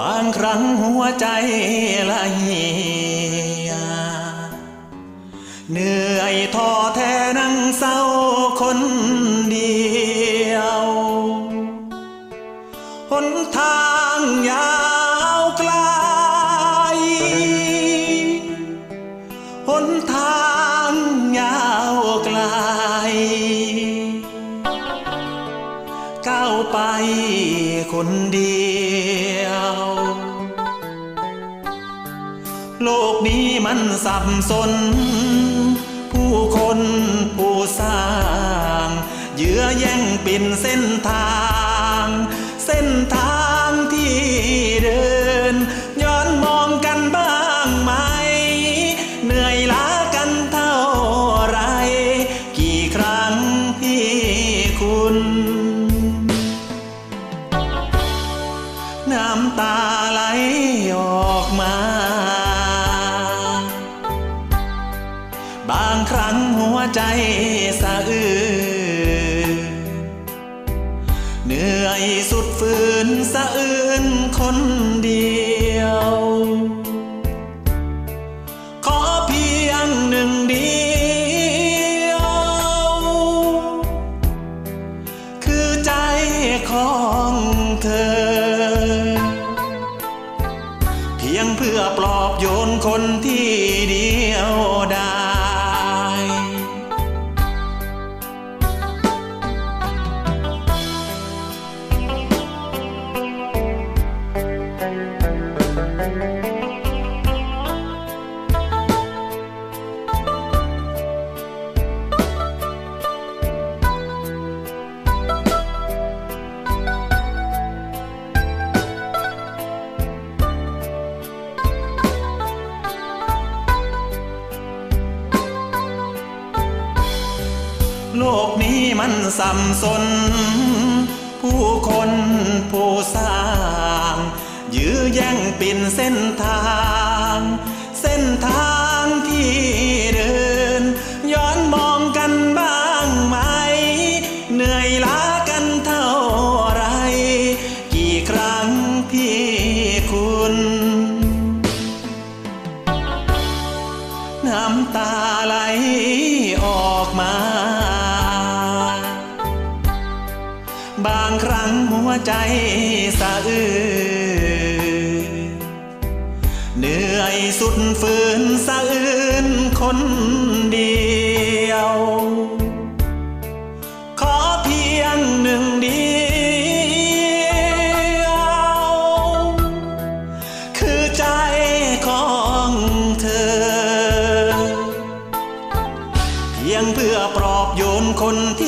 บางครั้งหัวใจละเหียเหนื่อยท้อแท้นั่งเศร้าคนเดียวหนทางยาวไกลหนทาง ก้าวไปคนเดียว โลกนี้มันสับสน ผู้คนผู้สร้าง เยื้อแย่งปิ่นเส้นทาง เส้นทางที่เดิน ใจสะอื้นเหนื่อยสุดฝืนสะอื้นคนเดียว ขอเพียงหนึ่งเดียว คือใจของเธอ เพียงเพื่อปลอบโยนคนที่ โลกนี้มันสับสน ผู้คนผู้สร้าง ยื้อแย่งปิ่นเส้นทาง เส้นทางที่เดิน ย้อนมองกันบ้างไหม เหนื่อยล้ากันเท่าไร กี่ครั้งพี่คุณน้ำตาไหล รั้งหัวใจสะอื้นเหนื่อยสุดฝืนสะอื้นคนเดียว ขอเพียงหนึ่งเดียว คือใจของเธอ เพียงเพื่อปลอบโยนคนที่